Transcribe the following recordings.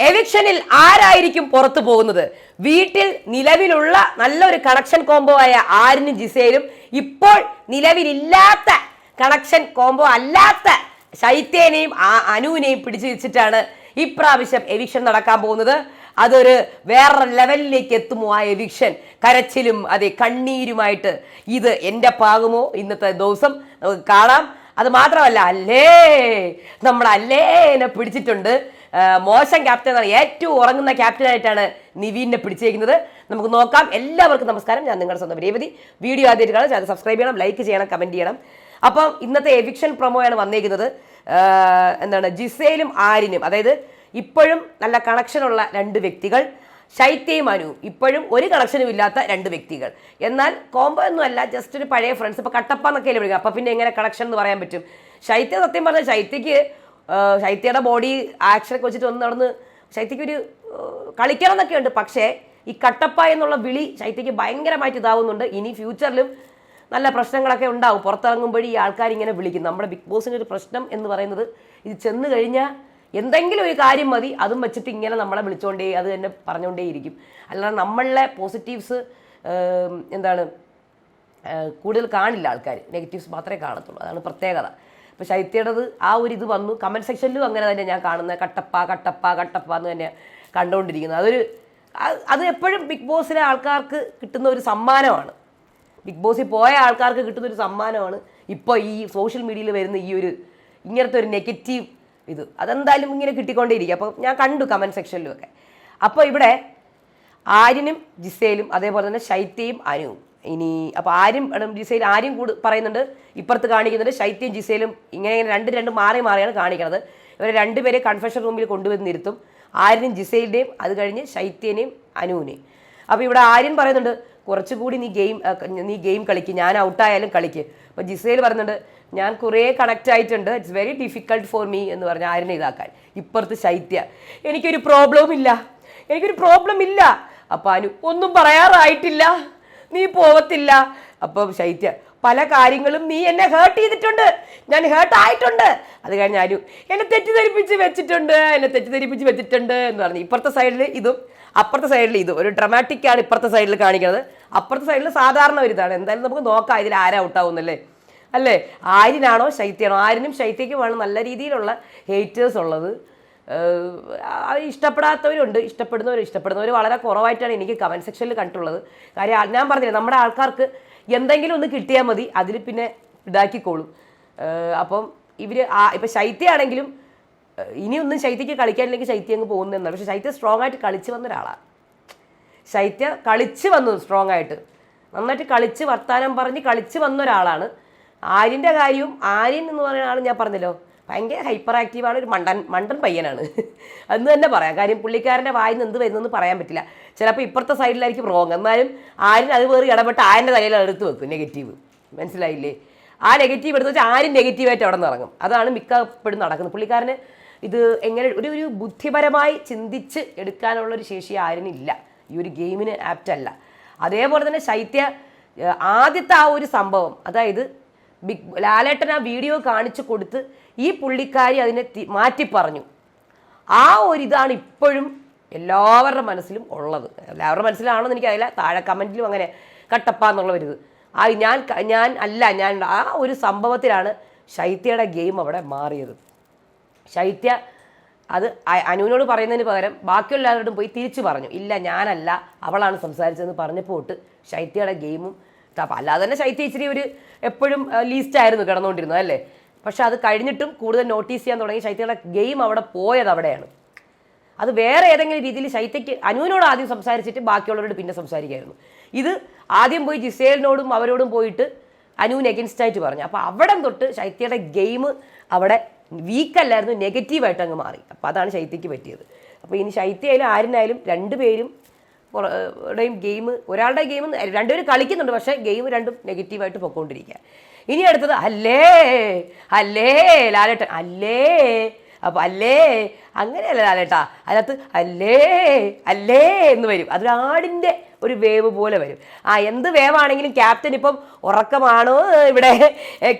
എവിക്ഷനിൽ ആരായിരിക്കും പുറത്തു പോകുന്നത്? വീട്ടിൽ നിലവിലുള്ള നല്ലൊരു കണക്ഷൻ കോംബോ ആയ ആരിനും ജിസയിലും ഇപ്പോൾ നിലവിലില്ലാത്ത കണക്ഷൻ കോംബോ അല്ലാത്ത ശൈത്യേനെയും ആ- അനുവിനെയും പിടിച്ചു വെച്ചിട്ടാണ് ഇപ്രാവശ്യം എവിക്ഷൻ നടക്കാൻ പോകുന്നത്. അതൊരു വേറെ ലെവലിലേക്ക് എത്തുമോ ആ എവിക്ഷൻ കരച്ചിലും അതെ കണ്ണീരുമായിട്ട് ഇത് എന്റെ പാകുമോ? ഇന്നത്തെ ദിവസം നമുക്ക് കാണാം. അത് മാത്രമല്ല അല്ലേ? നമ്മൾ അല്ലേനെ പിടിച്ചിട്ടുണ്ട്. മോശം ക്യാപ്റ്റൻ ക്യാപ്റ്റനാണ് ഏറ്റവും ഉറങ്ങുന്ന ക്യാപ്റ്റനായിട്ടാണ് നിവീനെ പിടിച്ചേക്കുന്നത് നമുക്ക് നോക്കാം. എല്ലാവർക്കും നമസ്കാരം. ഞാൻ നിങ്ങളുടെ സ്വന്തം രേവതി. വീഡിയോ ആദ്യമായിട്ട് കാണാം ചാനൽ സബ്സ്ക്രൈബ് ചെയ്യണം ലൈക്ക് ചെയ്യണം കമന്റ് ചെയ്യണം. അപ്പം ഇന്നത്തെ എവിക്ഷൻ പ്രൊമോയാണ് വന്നേക്കുന്നത്. എന്താണ്? ജിസയിലും ആരിനും അതായത് ഇപ്പോഴും നല്ല കണക്ഷനുള്ള രണ്ട് വ്യക്തികൾ. ശൈത്യയും അനു ഇപ്പോഴും ഒരു കണക്ഷനും ഇല്ലാത്ത രണ്ട് വ്യക്തികൾ. എന്നാൽ കോംബോ ഒന്നും അല്ല ജസ്റ്റ് ഒരു പഴയ ഫ്രണ്ട്സ് ഇപ്പോൾ കട്ടപ്പ എന്നൊക്കെ വിളിക്കുക അപ്പം പിന്നെ എങ്ങനെ കണക്ഷൻ എന്ന് പറയാൻ പറ്റും? ശൈത്യ സത്യം പറഞ്ഞാൽ ശൈത്യക്ക് ശൈത്യയുടെ ബോഡി ആക്ഷനൊക്കെ വെച്ചിട്ട് ഒന്ന് നടന്ന് ശൈത്യയ്ക്ക് ഒരു കളിക്കണം എന്നൊക്കെ ഉണ്ട്. പക്ഷേ ഈ കട്ടപ്പ എന്നുള്ള വിളി ശൈത്യയ്ക്ക് ഭയങ്കരമായിട്ട് ഇതാവുന്നുണ്ട്. ഇനി ഫ്യൂച്ചറിലും നല്ല പ്രശ്നങ്ങളൊക്കെ ഉണ്ടാവും. പുറത്തിറങ്ങുമ്പോഴേ ഈ ആൾക്കാർ ഇങ്ങനെ വിളിക്കും. നമ്മുടെ ബിഗ് ബോസിന്റെ ഒരു പ്രശ്നം എന്ന് പറയുന്നത് ഇത് ചെന്ന് കഴിഞ്ഞാൽ എന്തെങ്കിലും ഒരു കാര്യം മതി. അതും വെച്ചിട്ട് ഇങ്ങനെ നമ്മളെ വിളിച്ചുകൊണ്ടേ അത് തന്നെ പറഞ്ഞുകൊണ്ടേയിരിക്കും അല്ലാതെ നമ്മളിലെ പോസിറ്റീവ്സ് എന്താണ് കൂടുതൽ കാണില്ല ആൾക്കാർ നെഗറ്റീവ്സ് മാത്രമേ കാണത്തുള്ളൂ. അതാണ് പ്രത്യേകത. ഇപ്പോൾ ശൈത്യയുടേത് ആ ഒരു ഇത് വന്നു. കമന്റ് സെക്ഷനിലും അങ്ങനെ തന്നെ ഞാൻ കാണുന്നത്. കട്ടപ്പ കട്ടപ്പ കട്ടപ്പ എന്ന് തന്നെ കണ്ടുകൊണ്ടിരിക്കുന്നത്. അതൊരു അത് എപ്പോഴും ബിഗ് ബോസിലെ ആൾക്കാർക്ക് കിട്ടുന്ന ഒരു സമ്മാനമാണ്. ബിഗ് ബോസിൽ പോയ ആൾക്കാർക്ക് കിട്ടുന്ന ഒരു സമ്മാനമാണ് ഇപ്പോൾ ഈ സോഷ്യൽ മീഡിയയിൽ വരുന്ന ഈ ഒരു ഇങ്ങനത്തെ ഒരു നെഗറ്റീവ് ഇത്. അതെന്തായാലും ഇങ്ങനെ കിട്ടിക്കൊണ്ടേയിരിക്കും. അപ്പോൾ ഞാൻ കണ്ടു കമന്റ് സെക്ഷനിലും ഒക്കെ. അപ്പോൾ ഇവിടെ ആര്യനും ജിസയിലും അതേപോലെ തന്നെ ശൈത്യയും അനുവും. ഇനി അപ്പോൾ ആര്യം ഉം, ജിസയിൽ ആര്യം കൂടു പറയുന്നുണ്ട് ഇപ്പുറത്ത് കാണിക്കുന്നുണ്ട് ശൈത്യം ജിസയിലും ഇങ്ങനെ ഇങ്ങനെ രണ്ട് രണ്ട് മാറി മാറിയാണ് കാണിക്കുന്നത് ഇവരെ രണ്ടുപേരെ കൺഫെഷൻ റൂമിൽ കൊണ്ടുവന്ന് നിരുത്തും ആര്യനും ജിസയിലിന്റെയും അത് കഴിഞ്ഞ് ശൈത്യനെയും അനുവിനെയും അപ്പോൾ ഇവിടെ ആര്യൻ പറയുന്നുണ്ട് കുറച്ചുകൂടി നീ ഗെയിം നീ ഗെയിം കളിക്ക് ഞാൻ ഔട്ടായാലും കളിക്ക്. അപ്പോൾ ജിസയിൽ പറയുന്നുണ്ട് ഞാൻ കുറേ കണക്റ്റ് ആയിട്ടുണ്ട് it's very difficult for me എന്ന് പറഞ്ഞ് ആര്യനെ ഇതാക്കാൻ. ഇപ്പുറത്ത് ശൈത്യ എനിക്കൊരു പ്രോബ്ലവും ഇല്ല എനിക്കൊരു പ്രോബ്ലം ഇല്ല. അപ്പം അനു ഒന്നും പറയാറായിട്ടില്ല. നീ പോവത്തില്ല. അപ്പം ശൈത്യ പല കാര്യങ്ങളും നീ എന്നെ ഹേർട്ട് ചെയ്തിട്ടുണ്ട്. ഞാൻ ഹേർട്ട് ആയിട്ടുണ്ട്. അത് കഴിഞ്ഞ് ആരും എന്നെ തെറ്റിദ്ധരിപ്പിച്ച് വെച്ചിട്ടുണ്ട് എന്നെ തെറ്റിദ്ധരിപ്പിച്ച് വെച്ചിട്ടുണ്ട് എന്ന് പറഞ്ഞു. ഇപ്പുറത്തെ സൈഡിൽ ഇതും അപ്പുറത്തെ സൈഡിൽ ഇതും. ഒരു ഡ്രമാറ്റിക് ആണ് ഇപ്പുറത്തെ സൈഡിൽ കാണിക്കുന്നത്. അപ്പുറത്തെ സൈഡിൽ സാധാരണ ഒരു ഇതാണ്. എന്തായാലും നമുക്ക് നോക്കാം ഇതിൽ ആരാ ഔട്ടാവുന്നല്ലേ അല്ലേ? ആര്യനാണോ ശൈത്യാണോ ആര്യനും ശൈത്യക്കുമാണ് നല്ല രീതിയിലുള്ള ഹേറ്റേഴ്സ് ഉള്ളത്. ഇഷ്ടപ്പെടാത്തവരുണ്ട്. ഇഷ്ടപ്പെടുന്നവർ ഇഷ്ടപ്പെടുന്നവർ വളരെ കുറവായിട്ടാണ് എനിക്ക് കമന്റ് സെക്ഷനിൽ കണ്ടിട്ടുള്ളത്. കാര്യം ഞാൻ പറഞ്ഞില്ല നമ്മുടെ ആൾക്കാർക്ക് എന്തെങ്കിലും ഒന്ന് കിട്ടിയാൽ മതി അതിൽ പിന്നെ ഇതാക്കിക്കോളും. അപ്പം ഇവർ ആ ഇപ്പം ശൈത്യമാണെങ്കിലും ഏഹ് ഇനിയൊന്നും ശൈത്യക്ക് കളിക്കാനില്ലെങ്കിൽ ശൈത്യം അങ്ങ് പോകുന്നതെന്നാണ് പക്ഷേ ശൈത്യം സ്ട്രോങ് ആയിട്ട് കളിച്ച് വന്ന ഒരാളാണ് ശൈത്യ കളിച്ച് വന്നു സ്ട്രോങ് ആയിട്ട്. നന്നായിട്ട് കളിച്ച് വർത്താനം പറഞ്ഞ് കളിച്ച് വന്ന ഒരാളാണ്. ആര്യന്റെ കാര്യവും ആര്യൻ എന്ന് പറയുന്ന ആൾ ഞാൻ പറഞ്ഞല്ലോ. ഭയങ്കര ഹൈപ്പർ ആക്റ്റീവാണ് ഒരു മണ്ടൻ മണ്ടൻ പയ്യനാണ്. എന്ന് തന്നെ പറയാം. കാര്യം പുള്ളിക്കാരന്റെ വായിൽ നിന്ന് എന്ത് വരുന്നെന്ന് പറയാൻ പറ്റില്ല. ചിലപ്പോൾ ഇപ്പുറത്തെ സൈഡിലായിരിക്കും റോങ് എന്നാലും ആരും അത് വേറെ ഇടപെട്ട് ആരുടെ തലയിൽ എടുത്ത് വെക്കും. നെഗറ്റീവ് മനസ്സിലായില്ലേ? ആ നെഗറ്റീവ് എടുത്ത് വെച്ചാൽ ആരും നെഗറ്റീവായിട്ട് അവിടെ നിന്ന് ഇറങ്ങും. അതാണ് മിക്കപ്പോഴും നടക്കുന്നത്. പുള്ളിക്കാരന് ഇത് എങ്ങനെ ഒരു ഒരു ബുദ്ധിപരമായി ചിന്തിച്ച് എടുക്കാനുള്ളൊരു ശേഷി ആരിനില്ല. ഈ ഒരു ഗെയിമിന് ആപ്റ്റ് അല്ല. അതേപോലെ തന്നെ ശൈത്യ ആദ്യത്തെ ആ ഒരു സംഭവം അതായത് ബിഗ് ലാലേട്ടൻ ആ വീഡിയോ കാണിച്ചു കൊടുത്ത് ഈ പുള്ളിക്കാരി അതിനെ മാറ്റി പറഞ്ഞു. ആ ഒരു ഇതാണ് ഇപ്പോഴും എല്ലാവരുടെ മനസ്സിലും ഉള്ളത്. എല്ലാവരുടെ മനസ്സിലാണെന്ന് എനിക്കറിയില്ല. താഴെ കമന്റിലും അങ്ങനെ കട്ടപ്പ എന്നുള്ള ഒരു ഇത് ആ ഞാൻ ഞാൻ അല്ല ഞാൻ ആ ഒരു സംഭവത്തിലാണ് ശൈത്യയുടെ ഗെയിം അവിടെ മാറിയത്. ശൈത്യ അത് അനുവിനോട് പറയുന്നതിന് പകരം ബാക്കിയുള്ളവരോടും പോയി തിരിച്ചു പറഞ്ഞു. ഇല്ല ഞാനല്ല അവളാണ് സംസാരിച്ചതെന്ന് പറഞ്ഞപ്പോൾ തൊട്ട് ശൈത്യയുടെ ഗെയിമും അല്ലാതെ തന്നെ ശൈത്യ ഇച്ചിരി ഒരു എപ്പോഴും ലീസ്റ്റായിരുന്നു കിടന്നുകൊണ്ടിരുന്നത് അല്ലേ? പക്ഷെ അത് കഴിഞ്ഞിട്ടും കൂടുതൽ നോട്ടീസ് ചെയ്യാൻ തുടങ്ങി ശൈത്യയുടെ ഗെയിം അവിടെ പോയത് അവിടെയാണ്. അത് വേറെ ഏതെങ്കിലും രീതിയിൽ ശൈത്യയ്ക്ക് അനുവിനോട് ആദ്യം സംസാരിച്ചിട്ട് ബാക്കിയുള്ളവരോട് പിന്നെ സംസാരിക്കായിരുന്നു ഇത് ആദ്യം പോയി ജിസേലിനോടും അവരോടും പോയിട്ട് അനുവിന് എഗൻസ്റ്റ് ആയിട്ട് പറഞ്ഞു. അപ്പോൾ അവിടെ തൊട്ട് ശൈത്യയുടെ ഗെയിം അവിടെ വീക്കല്ലായിരുന്നു നെഗറ്റീവായിട്ട് അങ്ങ് മാറി. അപ്പോൾ അതാണ് ശൈത്യയ്ക്ക് പറ്റിയത്. അപ്പോൾ ഇനി ശൈത്യയായാലും ആരിനായാലും രണ്ടുപേരും ടെയും ഗെയിം ഒരാളുടെ ഗെയിം രണ്ടുപേരും കളിക്കുന്നുണ്ട് പക്ഷേ ഗെയിം രണ്ടും നെഗറ്റീവായിട്ട് പൊക്കോണ്ടിരിക്കുക ഇനി അടുത്തത് അല്ലേ അല്ലേ ലാലേട്ടൻ അല്ലേ അപ്പൊ അല്ലേ അങ്ങനെയല്ല ലാലേട്ടാ അതിനകത്ത് അല്ലേ അല്ലേ എന്ന് വരും. അതൊരു ആടിന്റെ ഒരു വേവ് പോലെ വരും. ആ എന്ത് വേവാണെങ്കിലും ക്യാപ്റ്റൻ ഇപ്പം ഉറക്കമാണോ ഇവിടെ?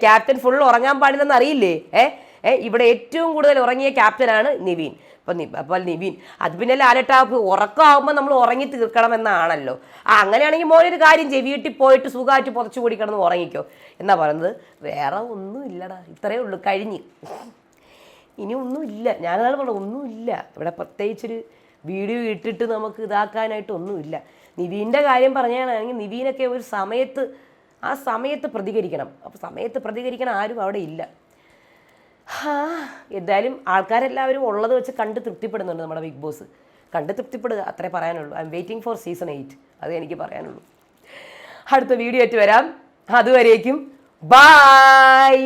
ക്യാപ്റ്റൻ ഫുൾ ഉറങ്ങാൻ പാടില്ലെന്ന് അറിയില്ലേ? ഏ ഏ ഇവിടെ ഏറ്റവും കൂടുതൽ ഉറങ്ങിയ ക്യാപ്റ്റനാണ് നിവീൻ. അപ്പം അപ്പോൾ നിവിൻ. അത് പിന്നെ ലാലട്ടാ ഉറക്കമാകുമ്പോൾ നമ്മൾ ഉറങ്ങി തീർക്കണം എന്നാണല്ലോ ആ അങ്ങനെയാണെങ്കിൽ മോനൊരു കാര്യം ചെയ്യും. വീട്ടിൽ പോയിട്ട് സുഖമായിട്ട് പുറച്ചു കൂടി കിടന്ന് ഉറങ്ങിക്കോ. എന്നാ പറയുന്നത്? വേറെ ഒന്നും ഇല്ലടാ. ഇത്രയേ ഉള്ളൂ. കഴിഞ്ഞ്. ഇനി ഒന്നുമില്ല ഞാനതാണ് പറഞ്ഞത് ഒന്നുമില്ല ഇവിടെ പ്രത്യേകിച്ചൊരു വീഡിയോ ഇട്ടിട്ട് നമുക്ക് ഇതാക്കാനായിട്ട് ഒന്നുമില്ല നിവീന്റെ കാര്യം പറഞ്ഞാണെങ്കിൽ നിവീനൊക്കെ ഒരു സമയത്ത് ആ സമയത്ത് പ്രതികരിക്കണം. അപ്പോൾ സമയത്ത് പ്രതികരിക്കണം ആരും അവിടെ ഇല്ല. ഹാ എന്തായാലും ആൾക്കാരെല്ലാവരും ഉള്ളത് വെച്ച് കണ്ട് തൃപ്തിപ്പെടുന്നുണ്ട് നമ്മുടെ ബിഗ് ബോസ്. കണ്ട് തൃപ്തിപ്പെടുക അത്രേ പറയാനുള്ളൂ. I am waiting for season eight അത് എനിക്ക് പറയാനുള്ളൂ. അടുത്ത വീഡിയോ ആയിട്ട് വരാം. അതുവരേക്കും. ബായ്